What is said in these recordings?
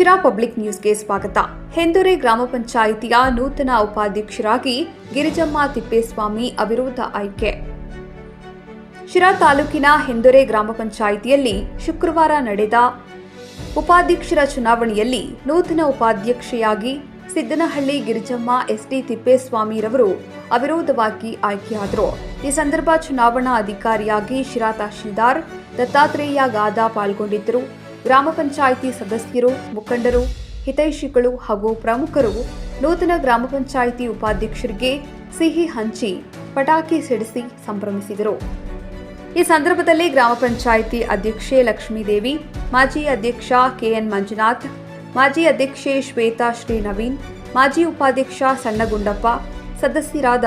Sira public ನ್ಯೂಸ್ಗೆ ಸ್ವಾಗತ. ಹೆಂದೂರೆ ಗ್ರಾಮ ಪಂಚಾಯಿತಿಯ ನೂತನ ಉಪಾಧ್ಯಕ್ಷರಾಗಿ ಗಿರಿಜಮ್ಮ ತಿಪ್ಪೇಸ್ವಾಮಿ ಅವಿರೋಧ ಆಯ್ಕೆ. ಶಿರಾ ತಾಲೂಕಿನ ಹೆಂದೂರೆ ಗ್ರಾಮ ಪಂಚಾಯಿತಿಯಲ್ಲಿ ಶುಕ್ರವಾರ ನಡೆದ ಉಪಾಧ್ಯಕ್ಷರ ಚುನಾವಣೆಯಲ್ಲಿ ನೂತನ ಉಪಾಧ್ಯಕ್ಷೆಯಾಗಿ ಸಿದ್ದನಹಳ್ಳಿ ಗಿರಿಜಮ್ಮ ಎಸ್ಡಿ ತಿಪ್ಪೇಸ್ವಾಮಿರವರು ಅವಿರೋಧವಾಗಿ ಆಯ್ಕೆಯಾದರು. ಈ ಸಂದರ್ಭ ಚುನಾವಣಾ ಅಧಿಕಾರಿಯಾಗಿ ಶಿರಾ ತಹಶೀಲ್ದಾರ್ ದತ್ತಾತ್ರೇಯ ಗಾದಾ ಪಾಲ್ಗೊಂಡಿದ್ದರು. ಗ್ರಾಮ ಪಂಚಾಯಿತಿ ಸದಸ್ಯರು, ಮುಖಂಡರು, ಹಿತೈಷಿಗಳು ಹಾಗೂ ಪ್ರಮುಖರು ನೂತನ ಗ್ರಾಮ ಪಂಚಾಯಿತಿ ಉಪಾಧ್ಯಕ್ಷರಿಗೆ ಸಿಹಿ ಹಂಚಿ ಪಟಾಕಿ ಸಿಡಿಸಿ ಸಂಭ್ರಮಿಸಿದರು. ಈ ಸಂದರ್ಭದಲ್ಲಿ ಗ್ರಾಮ ಪಂಚಾಯಿತಿ ಅಧ್ಯಕ್ಷೆ ಲಕ್ಷ್ಮೀದೇವಿ, ಮಾಜಿ ಅಧ್ಯಕ್ಷ ಕೆಎನ್ ಮಂಜುನಾಥ್, ಮಾಜಿ ಅಧ್ಯಕ್ಷೆ ಶ್ವೇತಾ ಶ್ರೀ ನವೀನ್ ಮಾಜಿ ಉಪಾಧ್ಯಕ್ಷ ಸಣ್ಣಗುಂಡಪ್ಪ, ಸದಸ್ಯರಾದ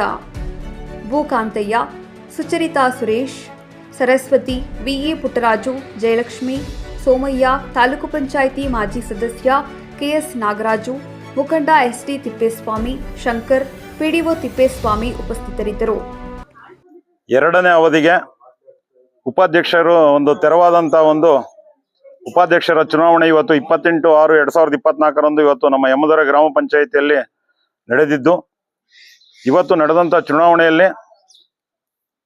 ಭೂಕಾಂತಯ್ಯ, ಸುಚರಿತಾ ಸುರೇಶ್, ಸರಸ್ವತಿ ವಿಇ ಪುಟ್ಟರಾಜು, ಜಯಲಕ್ಷ್ಮಿ ಸೋಮಯ್ಯ ತಾಲೂಕು ಪಂಚಾಯಿತಿ ಮಾಜಿ ಸದಸ್ಯ ಕೆಎಸ್ ನಾಗರಾಜು, ಮುಖಂಡ ಎಸ್ಟಿ ತಿಪ್ಪೇಸ್ವಾಮಿ, ಶಂಕರ್, ಪಿಡಿಒ ತಿಪ್ಪೇಸ್ವಾಮಿ ಉಪಸ್ಥಿತರಿದ್ದರು. ಎರಡನೇ ಅವಧಿಗೆ ಉಪಾಧ್ಯಕ್ಷರು ಒಂದು ತೆರವಾದಂತ ಒಂದು ಉಪಾಧ್ಯಕ್ಷರ ಚುನಾವಣೆ ಇವತ್ತು ಇಪ್ಪತ್ತೆಂಟು ಆರು ಎರಡ್ ಸಾವಿರದ ಇಪ್ಪತ್ನಾಲ್ಕರಂದು ಇವತ್ತು ನಮ್ಮ ಯಮದರ ಗ್ರಾಮ ಪಂಚಾಯಿತಿಯಲ್ಲಿ ನಡೆದಿದ್ದು, ಇವತ್ತು ನಡೆದಂತ ಚುನಾವಣೆಯಲ್ಲಿ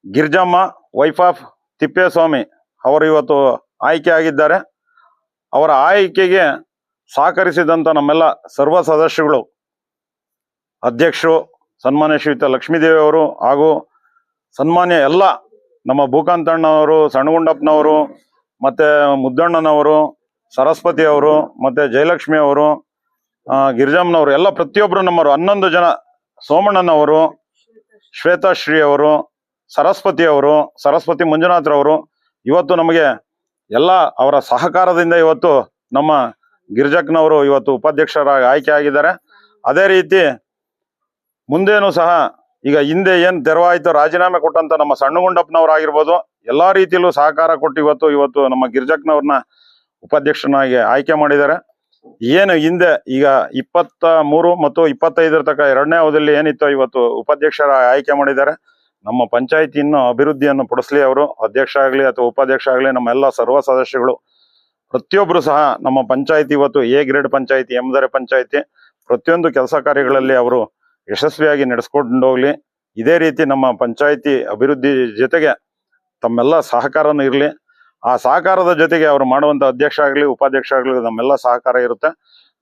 ಗಿರ್ಜಮ್ಮ ವೈಫ್ ಆಫ್ ತಿಪ್ಪೇಸ್ವಾಮಿ ಅವರು ಇವತ್ತು ಆಯ್ಕೆ ಆಗಿದ್ದಾರೆ ಅವರ ಆಯ್ಕೆಗೆ ಸಹಕರಿಸಿದಂಥ ನಮ್ಮೆಲ್ಲ ಸರ್ವ ಸದಸ್ಯಗಳು ಅಧ್ಯಕ್ಷರು, ಸನ್ಮಾನ್ಯ ಶ್ರೀಯುತ ಲಕ್ಷ್ಮೀದೇವಿ ಅವರು ಹಾಗೂ ಸನ್ಮಾನ್ಯ ಎಲ್ಲ ನಮ್ಮ ಭೂಕಾಂತಣ್ಣವರು ಸಣ್ಣಗುಂಡಪ್ಪನವರು, ಮತ್ತೆ ಮುದ್ದಣ್ಣನವರು, ಸರಸ್ವತಿ ಅವರು, ಮತ್ತೆ ಜಯಲಕ್ಷ್ಮಿ ಅವರು ಗಿರಿಜಮ್ಮನವರು, ಎಲ್ಲ ಪ್ರತಿಯೊಬ್ಬರು ನಮ್ಮವರು, ಹನ್ನೊಂದು ಜನ ಸೋಮಣ್ಣನವರು, ಶ್ವೇತಾಶ್ರೀ ಅವರು, ಸರಸ್ವತಿ ಅವರು, ಸರಸ್ವತಿ ಮಂಜುನಾಥ್ರವರು ಇವತ್ತು ನಮಗೆ ಎಲ್ಲ ಅವರ ಸಹಕಾರದಿಂದ ಇವತ್ತು ನಮ್ಮ ಗಿರಿಜಕ್ನವರು ಇವತ್ತು ಉಪಾಧ್ಯಕ್ಷರಾಗಿ ಆಯ್ಕೆ ಆಗಿದ್ದಾರೆ. ಅದೇ ರೀತಿ ಮುಂದೇನು ಸಹ ಈಗ ಹಿಂದೆ ಏನ್ ತೆರವಾಯಿತು, ರಾಜೀನಾಮೆ ಕೊಟ್ಟಂತ ನಮ್ಮ ಸಣ್ಣಗುಂಡಪ್ಪನವರಾಗಿರ್ಬೋದು, ಎಲ್ಲಾ ರೀತಿಯಲ್ಲೂ ಸಹಕಾರ ಕೊಟ್ಟು ಇವತ್ತು ಇವತ್ತು ನಮ್ಮ ಗಿರಿಜಕ್ನವ್ರನ್ನ ಉಪಾಧ್ಯಕ್ಷನಾಗಿ ಆಯ್ಕೆ ಮಾಡಿದ್ದಾರೆ. ಏನು ಹಿಂದೆ ಈಗ ಇಪ್ಪತ್ತ ಮೂರು ಮತ್ತು ಇಪ್ಪತ್ತೈದರ ತನಕ ಎರಡನೇ ಅವಧಿಯಲ್ಲಿ ಏನಿತ್ತು ಇವತ್ತು ಉಪಾಧ್ಯಕ್ಷರ ಆಯ್ಕೆ ಮಾಡಿದ್ದಾರೆ. ನಮ್ಮ ಪಂಚಾಯತಿ ಇನ್ನು ಅಭಿವೃದ್ಧಿಯನ್ನು ಪಡಿಸ್ಲಿ ಅವರು, ಅಧ್ಯಕ್ಷ ಆಗಲಿ ಅಥವಾ ಉಪಾಧ್ಯಕ್ಷ ಆಗಲಿ, ನಮ್ಮ ಎಲ್ಲ ಸರ್ವ ಸದಸ್ಯಗಳು. ಪ್ರತಿಯೊಬ್ಬರು ಸಹ ನಮ್ಮ ಪಂಚಾಯಿತಿ ಇವತ್ತು ಎ ಗ್ರೇಡ್ ಪಂಚಾಯತಿ ಎಮ್ದರೆ ಪಂಚಾಯಿತಿ, ಪ್ರತಿಯೊಂದು ಕೆಲಸ ಕಾರ್ಯಗಳಲ್ಲಿ ಅವರು ಯಶಸ್ವಿಯಾಗಿ ನಡೆಸ್ಕೊಂಡು ಹೋಗ್ಲಿ. ಇದೇ ರೀತಿ ನಮ್ಮ ಪಂಚಾಯಿತಿ ಅಭಿವೃದ್ಧಿ ಜೊತೆಗೆ ತಮ್ಮೆಲ್ಲ ಸಹಕಾರನೂ ಇರಲಿ. ಆ ಸಹಕಾರದ ಜೊತೆಗೆ ಅವರು ಮಾಡುವಂತ ಅಧ್ಯಕ್ಷ ಆಗಲಿ, ಉಪಾಧ್ಯಕ್ಷ ಆಗಲಿ, ನಮ್ಮೆಲ್ಲ ಸಹಕಾರ ಇರುತ್ತೆ.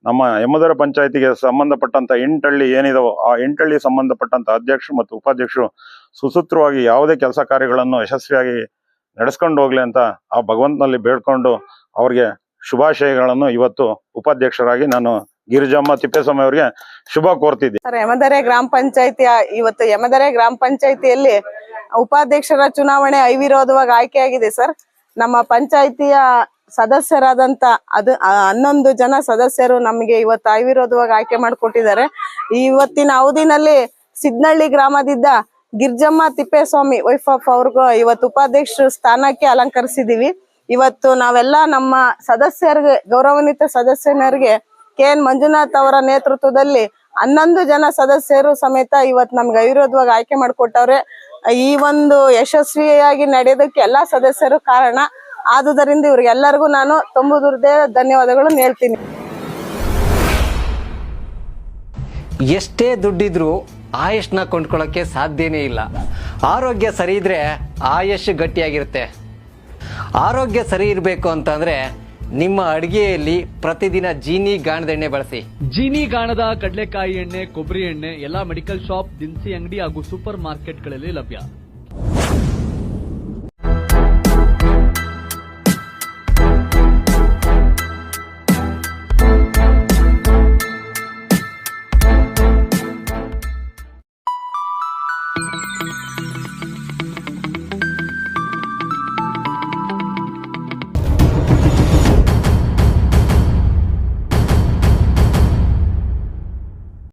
ನಮ್ಮ ಯಮದರ ಪಂಚಾಯತಿಗೆ ಸಂಬಂಧಪಟ್ಟಂತ ಎಂಟಳ್ಳಿ ಏನಿದಾವೋ ಆ ಎಂಟಳ್ಳಿ ಸಂಬಂಧಪಟ್ಟಂತ ಅಧ್ಯಕ್ಷರು ಮತ್ತು ಉಪಾಧ್ಯಕ್ಷರು ಸುಸೂತ್ರವಾಗಿ ಯಾವುದೇ ಕೆಲಸ ಕಾರ್ಯಗಳನ್ನು ಯಶಸ್ವಿಯಾಗಿ ನಡೆಸ್ಕೊಂಡು ಹೋಗ್ಲಿ ಅಂತ ಆ ಭಗವಂತನಲ್ಲಿ ಬೇಡ್ಕೊಂಡು ಅವ್ರಿಗೆ ಶುಭಾಶಯಗಳನ್ನು ಇವತ್ತು ಉಪಾಧ್ಯಕ್ಷರಾಗಿ ನಾನು ಗಿರಿಜಮ್ಮ ತಿಪ್ಪೇಸ್ವಾಮಿ ಅವರಿಗೆ ಶುಭ ಕೋರ್ತಿದ್ದೆ. ಸರ್, ಯಮದರೆ ಗ್ರಾಮ ಪಂಚಾಯತಿ ಇವತ್ತು ಯಮದರೆ ಗ್ರಾಮ ಪಂಚಾಯತಿಯಲ್ಲಿ ಉಪಾಧ್ಯಕ್ಷರ ಚುನಾವಣೆ ಅವಿರೋಧವಾಗಿ ಆಯ್ಕೆಯಾಗಿದೆ ಸರ್. ನಮ್ಮ ಪಂಚಾಯತಿಯ ಸದಸ್ಯರಾದಂತ ಅದು ಹನ್ನೊಂದು ಜನ ಸದಸ್ಯರು ನಮಗೆ ಇವತ್ತು ಅವಿರೋಧವಾಗಿ ಆಯ್ಕೆ ಮಾಡಿಕೊಟ್ಟಿದ್ದಾರೆ. ಇವತ್ತಿನ ಅವಧಿನಲ್ಲಿ ಸಿದ್ನಳ್ಳಿ ಗ್ರಾಮದಿಂದ ಗಿರ್ಜಮ್ಮ ತಿಪ್ಪೇಸ್ವಾಮಿ ವೈಫ್ ಆಫ್ ಅವ್ರಿಗೂ ಇವತ್ತು ಉಪಾಧ್ಯಕ್ಷ ಸ್ಥಾನಕ್ಕೆ ಅಲಂಕರಿಸಿದೀವಿ. ಇವತ್ತು ನಾವೆಲ್ಲ ನಮ್ಮ ಸದಸ್ಯರಿಗೆ, ಗೌರವಾನ್ವಿತ ಸದಸ್ಯನರಿಗೆ, ಕೆ ಎನ್ ಮಂಜುನಾಥ್ ಅವರ ನೇತೃತ್ವದಲ್ಲಿ ಹನ್ನೊಂದು ಜನ ಸದಸ್ಯರು ಸಮೇತ ಇವತ್ತು ನಮ್ಗೆ ಅವಿರೋಧವಾಗಿ ಆಯ್ಕೆ ಮಾಡಿಕೊಟ್ಟವ್ರೆ. ಈ ಒಂದು ಯಶಸ್ವಿಯಾಗಿ ನಡೆಯೋದಕ್ಕೆ ಎಲ್ಲಾ ಸದಸ್ಯರು ಕಾರಣ. ಆದುದರಿಂದ ಇವ್ರಿಗೆಲ್ಲರಿಗೂ ನಾನು ತುಂಬುದುರ್ದೇ ಧನ್ಯವಾದಗಳನ್ನು ಹೇಳ್ತೀನಿ. ಎಷ್ಟೇ ದುಡ್ಡಿದ್ರೂ ಆಯುಷ್ನ ಕೊಂಡ್ಕೊಳ್ಳೋಕ್ಕೆ ಸಾಧ್ಯನೇ ಇಲ್ಲ. ಆರೋಗ್ಯ ಸರಿ ಇದ್ರೆ ಆಯುಷ್ ಗಟ್ಟಿಯಾಗಿರುತ್ತೆ. ಆರೋಗ್ಯ ಸರಿ ಇರಬೇಕು ಅಂತಂದ್ರೆ ನಿಮ್ಮ ಅಡಿಗೆಯಲ್ಲಿ ಪ್ರತಿದಿನ ಜೀನಿ ಗಾಣದೆಣ್ಣೆ ಬಳಸಿ. ಜೀನಿ ಗಾಣದ ಕಡಲೆಕಾಯಿ ಎಣ್ಣೆ ಕೊಬ್ಬರಿ ಎಣ್ಣೆ ಎಲ್ಲಾ ಮೆಡಿಕಲ್ ಶಾಪ್ ದಿನಸಿ ಅಂಗಡಿ ಹಾಗೂ ಸೂಪರ್ ಮಾರ್ಕೆಟ್ಗಳಲ್ಲಿ ಲಭ್ಯ.